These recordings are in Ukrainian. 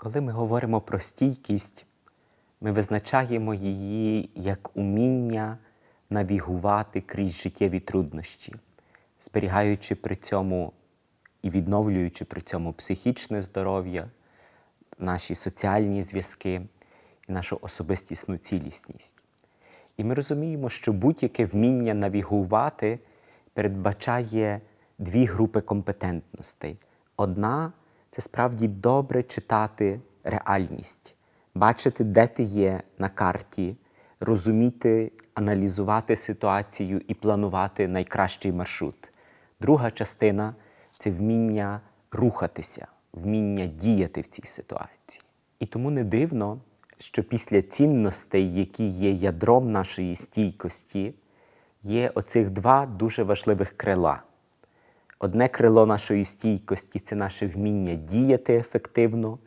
Коли ми говоримо про стійкість, ми визначаємо її як уміння навігувати крізь життєві труднощі, зберігаючи при цьому і відновлюючи при цьому психічне здоров'я, наші соціальні зв'язки і нашу особистісну цілісність. І ми розуміємо, що будь-яке вміння навігувати передбачає дві групи компетентностей. Одна це справді добре читати реальність, бачити, де ти є на карті, розуміти, аналізувати ситуацію і планувати найкращий маршрут. Друга частина це вміння рухатися, вміння діяти в цій ситуації. І тому не дивно, що після цінностей, які є ядром нашої стійкості, є оцих два дуже важливих крила. Одне крило нашої стійкості це наше вміння діяти ефективно,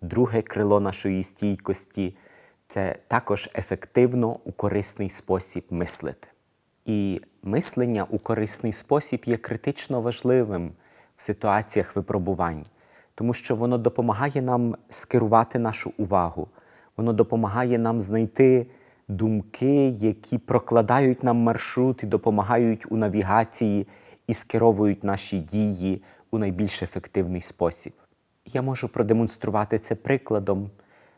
друге крило нашої стійкості це також ефективно у корисний спосіб мислити. І мислення у корисний спосіб є критично важливим в ситуаціях випробувань, тому що воно допомагає нам скерувати нашу увагу, воно допомагає нам знайти думки, які прокладають нам маршрут і допомагають у навігації і скеровують наші дії у найбільш ефективний спосіб. Я можу продемонструвати це прикладом.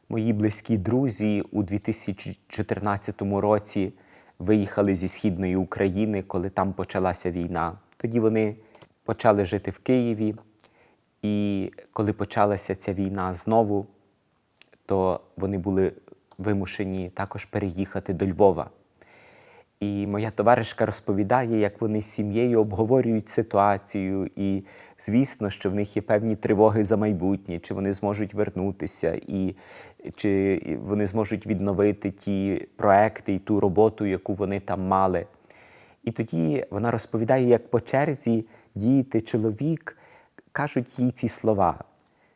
Мої близькі друзі у 2014 році виїхали зі східної України, коли там почалася війна. Тоді вони почали жити в Києві, і коли почалася ця війна знову, то вони були вимушені також переїхати до Львова. І моя товаришка розповідає, як вони з сім'єю обговорюють ситуацію, і звісно, що в них є певні тривоги за майбутнє, чи вони зможуть вернутися, і чи вони зможуть відновити ті проекти і ту роботу, яку вони там мали. І тоді вона розповідає, як по черзі діти, чоловік кажуть їй ці слова,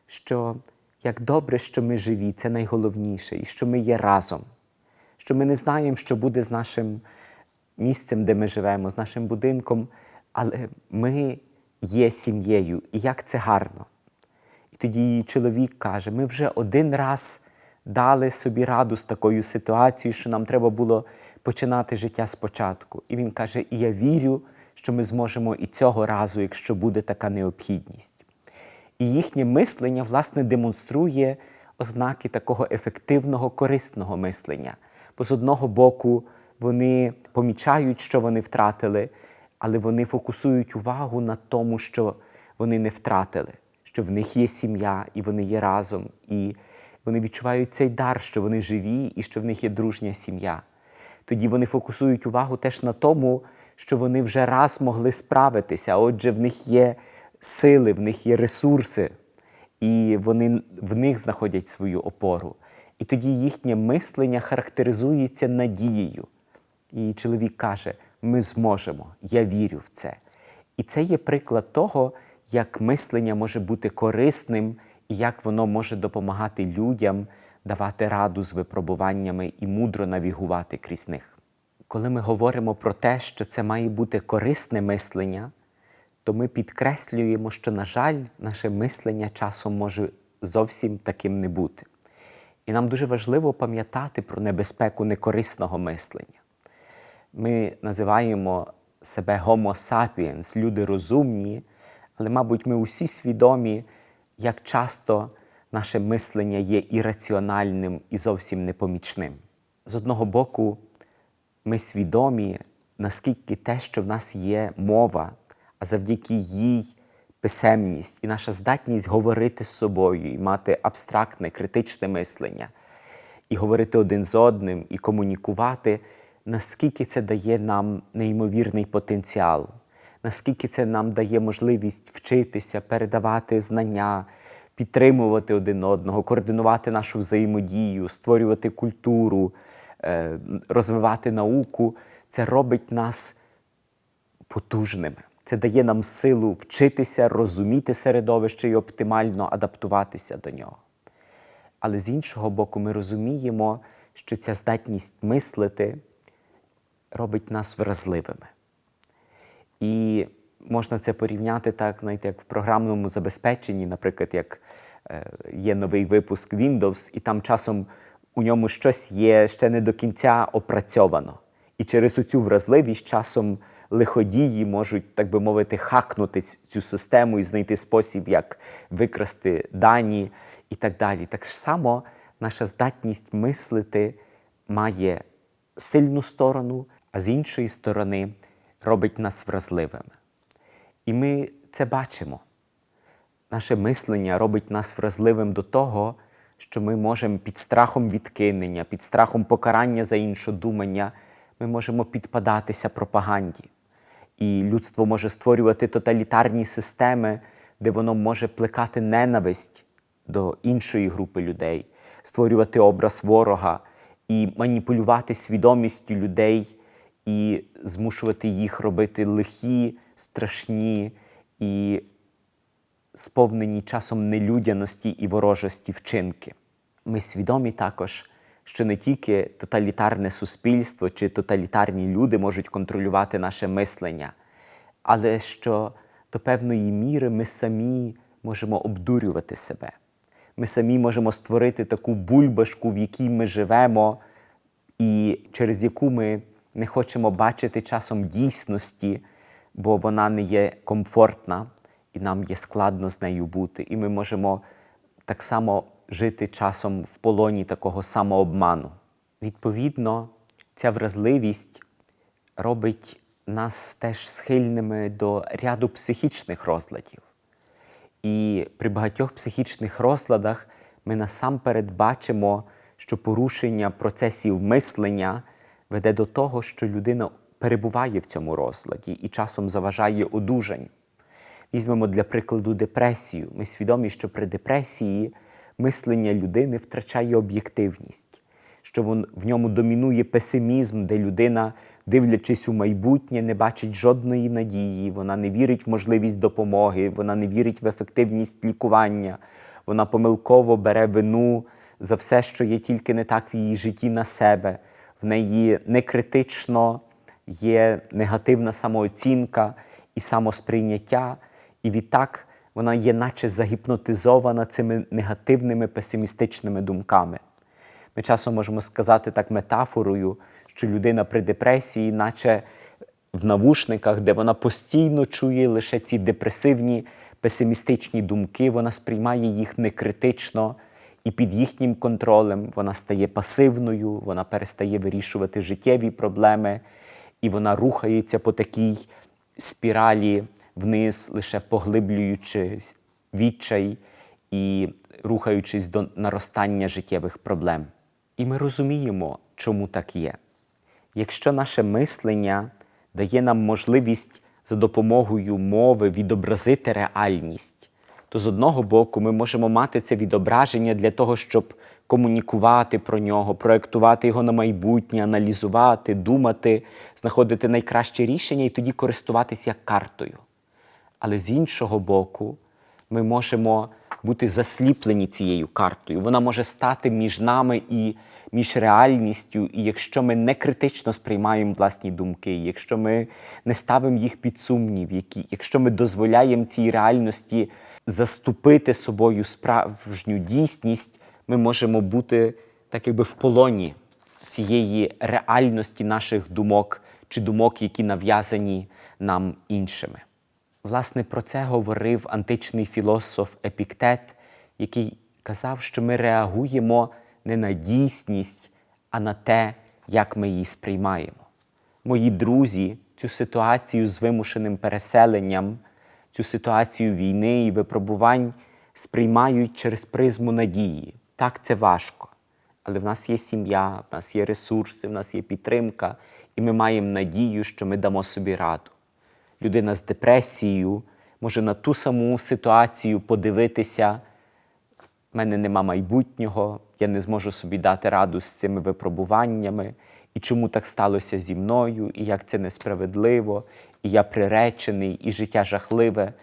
що як добре, що ми живі, це найголовніше, і що ми є разом, що ми не знаємо, що буде з нашим місцем, де ми живемо, з нашим будинком, але ми є сім'єю, і як це гарно. І тоді чоловік каже: ми вже один раз дали собі раду з такою ситуацією, що нам треба було починати життя спочатку. І він каже: І я вірю, що ми зможемо і цього разу, якщо буде така необхідність. І їхнє мислення, власне, демонструє ознаки такого ефективного, корисного мислення. Бо з одного боку, вони помічають, що вони втратили, але вони фокусують увагу на тому, що вони не втратили, що в них є сім'я, і вони є разом, і вони відчувають цей дар, що вони живі і що в них є дружня сім'я. Тоді вони фокусують увагу теж на тому, що вони вже раз могли справитися, отже, в них є сили, в них є ресурси, і вони в них знаходять свою опору. І тоді їхнє мислення характеризується надією. І чоловік каже: ми зможемо, я вірю в це. І це є приклад того, як мислення може бути корисним і як воно може допомагати людям давати раду з випробуваннями і мудро навігувати крізь них. Коли ми говоримо про те, що це має бути корисне мислення, то ми підкреслюємо, що, на жаль, наше мислення часом може зовсім таким не бути. І нам дуже важливо пам'ятати про небезпеку некорисного мислення. Ми називаємо себе Homo sapiens, люди розумні, але, мабуть, ми усі свідомі, як часто наше мислення є ірраціональним і зовсім непомічним. З одного боку, ми свідомі, наскільки те, що в нас є мова, а завдяки їй писемність і наша здатність говорити з собою і мати абстрактне, критичне мислення, і говорити один з одним, і комунікувати, наскільки це дає нам неймовірний потенціал, наскільки це нам дає можливість вчитися, передавати знання, підтримувати один одного, координувати нашу взаємодію, створювати культуру, е, розвивати науку. Це робить нас потужними. Це дає нам силу вчитися, розуміти середовище і оптимально адаптуватися до нього. Але з іншого боку, ми розуміємо, що ця здатність мислити робить нас вразливими. І можна це порівняти так, знаєте, як в програмному забезпеченні, наприклад, як е, є новий випуск Windows, і там часом у ньому щось є ще не до кінця опрацьовано. І через цю вразливість часом лиходії можуть, так би мовити, хакнути цю систему і знайти спосіб, як викрасти дані і так далі. Так само наша здатність мислити має сильну сторону, а з іншої сторони робить нас вразливими. І ми це бачимо. Наше мислення робить нас вразливим до того, що ми можемо під страхом відкинення, під страхом покарання за іншодумання, ми можемо підпадатися пропаганді. І людство може створювати тоталітарні системи, де воно може плекати ненависть до іншої групи людей, створювати образ ворога і маніпулювати свідомістю людей і змушувати їх робити лихі, страшні і сповнені часом нелюдяності і ворожості вчинки. Ми свідомі також, що не тільки тоталітарне суспільство чи тоталітарні люди можуть контролювати наше мислення, але що до певної міри ми самі можемо обдурювати себе. Ми самі можемо створити таку бульбашку, в якій ми живемо, і через яку ми не хочемо бачити часом дійсності, бо вона не є комфортна, і нам є складно з нею бути. І ми можемо так само жити часом в полоні такого самообману. Відповідно, ця вразливість робить нас теж схильними до ряду психічних розладів. І при багатьох психічних розладах ми насамперед бачимо, що порушення процесів мислення веде до того, що людина перебуває в цьому розладі і часом заважає одужанню. Візьмемо для прикладу депресію. Ми свідомі, що при депресії мислення людини втрачає об'єктивність, що в ньому домінує песимізм, де людина, дивлячись у майбутнє, не бачить жодної надії, вона не вірить в можливість допомоги, вона не вірить в ефективність лікування, вона помилково бере вину за все, що є тільки не так в її житті на себе. В неї некритично є негативна самооцінка і самосприйняття, і відтак вона є наче загіпнотизована цими негативними песимістичними думками. Ми часом можемо сказати так метафорою, що людина при депресії, наче в навушниках, де вона постійно чує лише ці депресивні, песимістичні думки, вона сприймає їх некритично, і під їхнім контролем вона стає пасивною, вона перестає вирішувати життєві проблеми, і вона рухається по такій спіралі вниз, лише поглиблюючи відчай і рухаючись до наростання життєвих проблем. І ми розуміємо, чому так є. Якщо наше мислення дає нам можливість за допомогою мови відобразити реальність, то з одного боку ми можемо мати це відображення для того, щоб комунікувати про нього, проєктувати його на майбутнє, аналізувати, думати, знаходити найкраще рішення і тоді користуватися як картою. Але з іншого боку, ми можемо бути засліплені цією картою. Вона може стати між нами і між реальністю. І якщо ми не критично сприймаємо власні думки, якщо ми не ставимо їх під сумнів, якщо ми дозволяємо цій реальності заступити собою справжню дійсність, ми можемо бути так якби в полоні цієї реальності наших думок чи думок, які нав'язані нам іншими. Власне, про це говорив античний філософ Епіктет, який казав, що ми реагуємо не на дійсність, а на те, як ми її сприймаємо. Мої друзі цю ситуацію з вимушеним переселенням, цю ситуацію війни і випробувань сприймають через призму надії. Так, це важко. Але в нас є сім'я, в нас є ресурси, в нас є підтримка, і ми маємо надію, що ми дамо собі раду людина з депресією може на ту саму ситуацію подивитися. в мене нема майбутнього, я не зможу собі дати раду з цими випробуваннями, і чому так сталося зі мною, і як це несправедливо, і я приречений, і життя жахливе,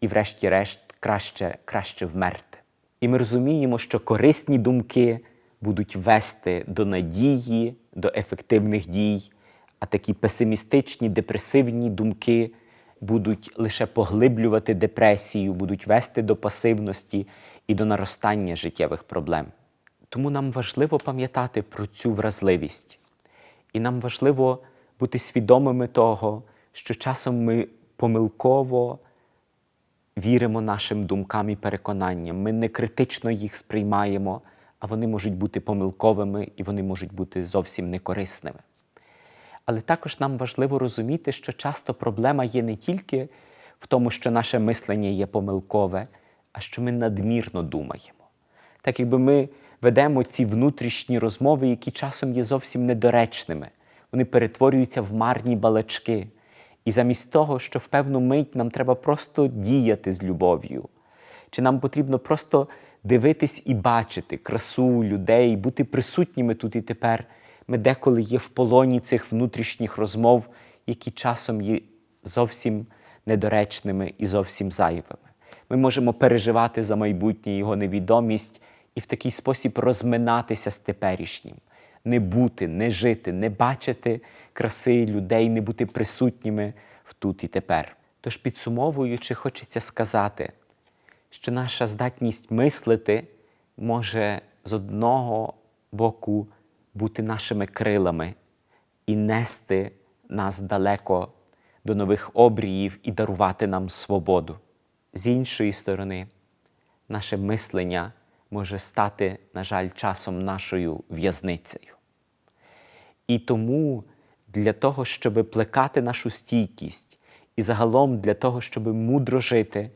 і врешті-решт краще, краще вмерти. І ми розуміємо, що корисні думки будуть вести до надії, до ефективних дій, а такі песимістичні, депресивні думки будуть лише поглиблювати депресію, будуть вести до пасивності і до наростання життєвих проблем. Тому нам важливо пам'ятати про цю вразливість. І нам важливо бути свідомими того, що часом ми помилково віримо нашим думкам і переконанням. Ми не критично їх сприймаємо, а вони можуть бути помилковими і вони можуть бути зовсім некорисними. Але також нам важливо розуміти, що часто проблема є не тільки в тому, що наше мислення є помилкове, а що ми надмірно думаємо. Так якби ми ведемо ці внутрішні розмови, які часом є зовсім недоречними, вони перетворюються в марні балачки. І замість того, що в певну мить нам треба просто діяти з любов'ю, чи нам потрібно просто дивитись і бачити красу людей, бути присутніми тут і тепер. Ми деколи є в полоні цих внутрішніх розмов, які часом є зовсім недоречними і зовсім зайвими. Ми можемо переживати за майбутнє його невідомість і в такий спосіб розминатися з теперішнім, не бути, не жити, не бачити краси людей, не бути присутніми в тут і тепер. Тож, підсумовуючи, хочеться сказати, що наша здатність мислити може з одного боку бути нашими крилами і нести нас далеко до нових обріїв і дарувати нам свободу. З іншої сторони, наше мислення може стати, на жаль, часом нашою в'язницею. І тому для того, щоб плекати нашу стійкість, і загалом для того, щоб мудро жити,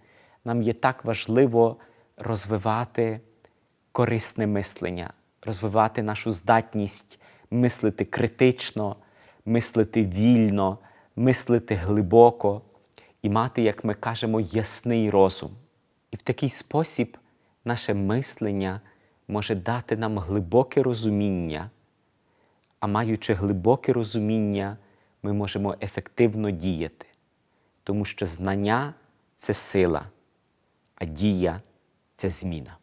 нам є так важливо розвивати корисне мислення, розвивати нашу здатність мислити критично, мислити вільно, мислити глибоко і мати, як ми кажемо, ясний розум. І в такий спосіб наше мислення може дати нам глибоке розуміння, а маючи глибоке розуміння, ми можемо ефективно діяти, тому що знання це сила, а дія це зміна.